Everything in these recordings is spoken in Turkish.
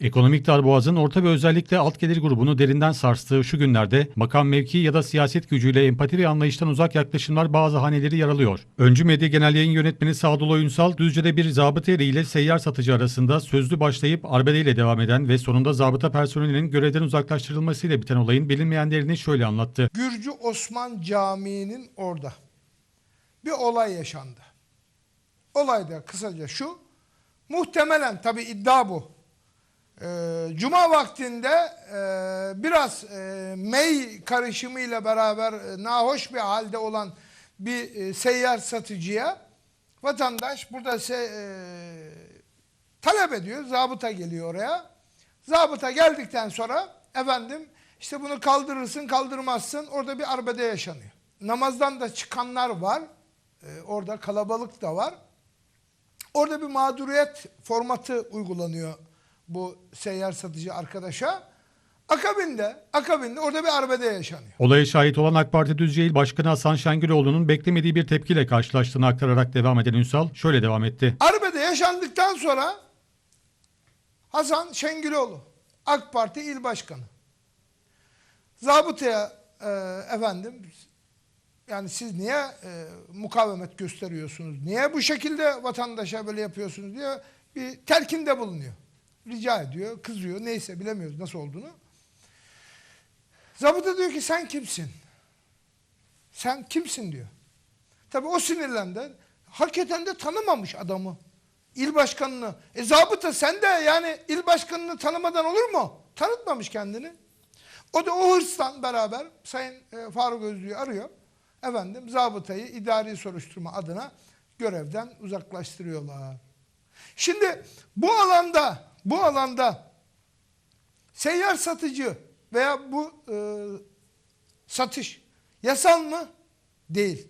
Ekonomik darboğazın orta ve özellikle alt gelir grubunu derinden sarstığı şu günlerde makam mevki ya da siyaset gücüyle empati ve anlayıştan uzak yaklaşımlar bazı haneleri yaralıyor. Öncü Medya Genel Yayın Yönetmeni Sadullah Ünsal, Düzce'de bir zabıta eri seyyar satıcı arasında sözlü başlayıp arbedeyle devam eden ve sonunda zabıta personelinin görevden uzaklaştırılmasıyla biten olayın bilinmeyenlerini şöyle anlattı. Gürcü Osman Camii'nin orada bir olay yaşandı. Olay da kısaca şu, muhtemelen tabi iddia bu. Ee, Cuma vaktinde e, biraz e, mey karışımıyla beraber e, nahoş bir halde olan bir e, seyyar satıcıya vatandaş burada se, e, talep ediyor. Zabıta geliyor oraya. Zabıta geldikten sonra efendim işte bunu kaldırırsın kaldırmazsın orada bir arbede yaşanıyor. Namazdan da çıkanlar var. Orada kalabalık da var. Orada bir mağduriyet formatı uygulanıyor bu seyyar satıcı arkadaşa. Akabinde, akabinde orada bir arbede yaşanıyor. Olaya şahit olan AK Parti Düzce İl Başkanı Hasan Şengüloğlu'nun beklemediği bir tepkiyle karşılaştığını aktararak devam eden Ünsal şöyle devam etti. Arbede yaşandıktan sonra Hasan Şengüloğlu AK Parti İl Başkanı zabıtaya e, efendim yani siz niye e, mukavemet gösteriyorsunuz? Niye bu şekilde vatandaşa böyle yapıyorsunuz diye bir telkinde bulunuyor. Rica ediyor, kızıyor. Neyse bilemiyoruz nasıl olduğunu. Zabıta diyor ki sen kimsin? Sen kimsin diyor. Tabii o sinirlendi. Hakikaten de tanımamış adamı. İl başkanını. E zabıta sen de yani il başkanını tanımadan olur mu? Tanıtmamış kendini. O da o hırsla beraber Sayın e, Faruk Özlü'yü arıyor. Efendim zabıtayı idari soruşturma adına görevden uzaklaştırıyorlar. Şimdi bu alanda bu alanda seyyar satıcı veya bu e, satış yasal mı? Değil.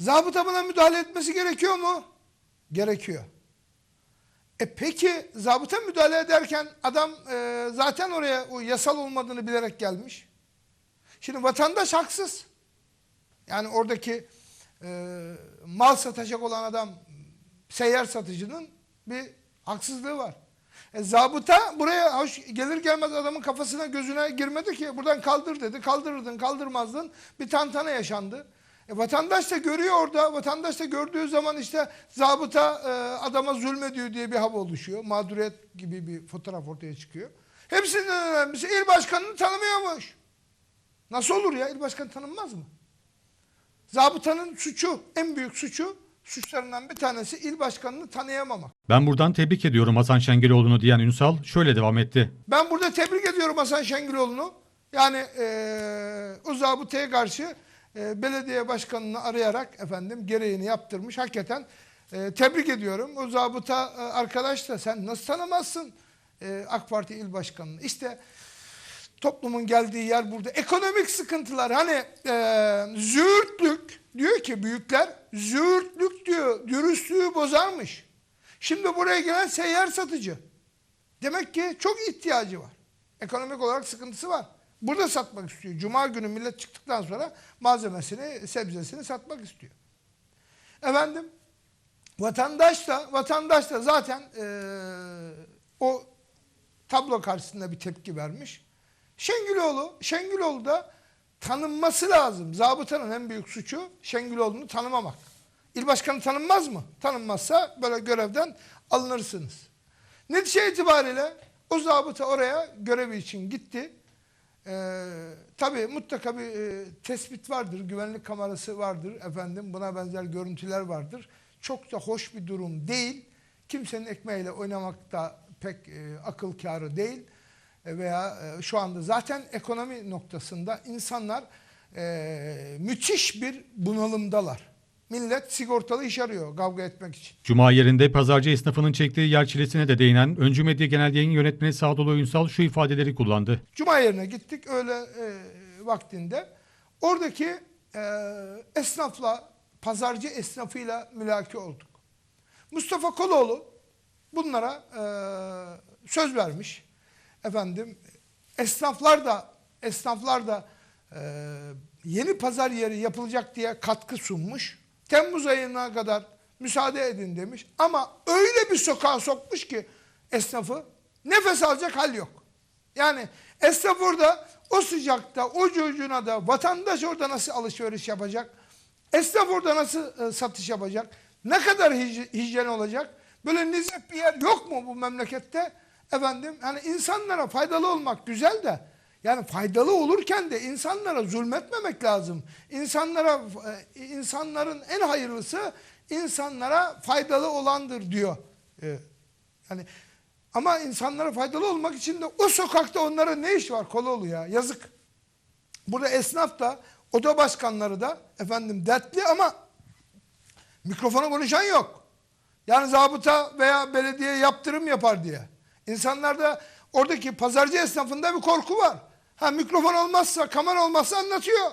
Zabıta buna müdahale etmesi gerekiyor mu? Gerekiyor. E peki zabıta müdahale ederken adam e, zaten oraya o yasal olmadığını bilerek gelmiş. Şimdi vatandaş haksız. Yani oradaki e, mal satacak olan adam seyyar satıcının bir haksızlığı var. E, zabıta buraya hoş gelir gelmez adamın kafasına gözüne girmedi ki buradan kaldır dedi. Kaldırırdın kaldırmazdın bir tantana yaşandı. E, vatandaş da görüyor orada. Vatandaş da gördüğü zaman işte zabıta e, adama zulmediyor diye bir hava oluşuyor. Mağduriyet gibi bir fotoğraf ortaya çıkıyor. Hepsinden önemlisi il başkanını tanımıyormuş. Nasıl olur ya? İl başkanı tanınmaz mı? Zabıtanın suçu, en büyük suçu, suçlarından bir tanesi il başkanını tanıyamamak. Ben buradan tebrik ediyorum Hasan Şengüloğlu'nu diyen Ünsal şöyle devam etti. Ben burada tebrik ediyorum Hasan Şengüloğlu'nu. Yani eee o zabıtaya karşı eee, belediye başkanını arayarak efendim gereğini yaptırmış. Hakikaten eee, tebrik ediyorum. O zabıta eee, arkadaş da sen nasıl tanımazsın eee, AK Parti il başkanını? İşte toplumun geldiği yer burada. Ekonomik sıkıntılar hani eee züğürtlük diyor ki büyükler züğürtlük diyor dürüstlüğü bozarmış. Şimdi buraya gelen seyyar satıcı. Demek ki çok ihtiyacı var. Ekonomik olarak sıkıntısı var. Burada satmak istiyor. Cuma günü millet çıktıktan sonra malzemesini, sebzesini satmak istiyor. Efendim, vatandaş da, vatandaş da zaten eee, o tablo karşısında bir tepki vermiş. Şengüloğlu, Şengüloğlu da tanınması lazım. Zabıtanın en büyük suçu Şengüloğlu'nu tanımamak. İl başkanı tanınmaz mı? Tanınmazsa böyle görevden alınırsınız. Netice itibariyle o zabıta oraya görevi için gitti. Ee, tabii mutlaka bir e, tespit vardır, güvenlik kamerası vardır efendim. Buna benzer görüntüler vardır. Çok da hoş bir durum değil. Kimsenin ekmeğiyle oynamak da pek e, akıl kârı değil. E, veya e, şu anda zaten ekonomi noktasında insanlar e, müthiş bir bunalımdalar. Millet sigortalı iş arıyor kavga etmek için. Cuma yerinde pazarcı esnafının çektiği yer çilesine de değinen Öncü Medya Genel Yayın Yönetmeni Sadullah Ünsal şu ifadeleri kullandı. Cuma yerine gittik öyle e, vaktinde. Oradaki e, esnafla, pazarcı esnafıyla mülaki olduk. Mustafa Koloğlu bunlara e, söz vermiş. Efendim esnaflar da esnaflar da e, yeni pazar yeri yapılacak diye katkı sunmuş. Temmuz ayına kadar müsaade edin demiş. Ama öyle bir sokağa sokmuş ki esnafı Nefes alacak hal yok. Yani esnaf orada o sıcakta, o çocuğuna da vatandaş orada nasıl alışveriş yapacak? Esnaf orada nasıl e, satış yapacak? Ne kadar hij- hijyen olacak? Böyle nezih bir yer yok mu bu memlekette? Efendim hani insanlara faydalı olmak güzel de yani faydalı olurken de insanlara zulmetmemek lazım. İnsanlara e, insanların en hayırlısı insanlara faydalı olandır diyor. E, Yani ama insanlara faydalı olmak için de o sokakta onlara ne iş var Koloğlu ya yazık. Burada esnaf da oda başkanları da efendim dertli ama mikrofona konuşan yok. Yani zabıta veya belediye yaptırım yapar diye. İnsanlarda oradaki pazarcı esnafında bir korku var. Ha mikrofon olmazsa, kamera olmazsa anlatıyor.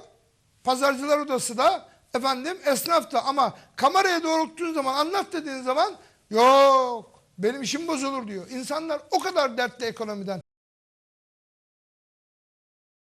Pazarcılar odası da efendim esnaf da ama kameraya doğrulttuğun zaman anlat dediğin zaman yok benim işim bozulur diyor. İnsanlar o kadar dertli ekonomiden.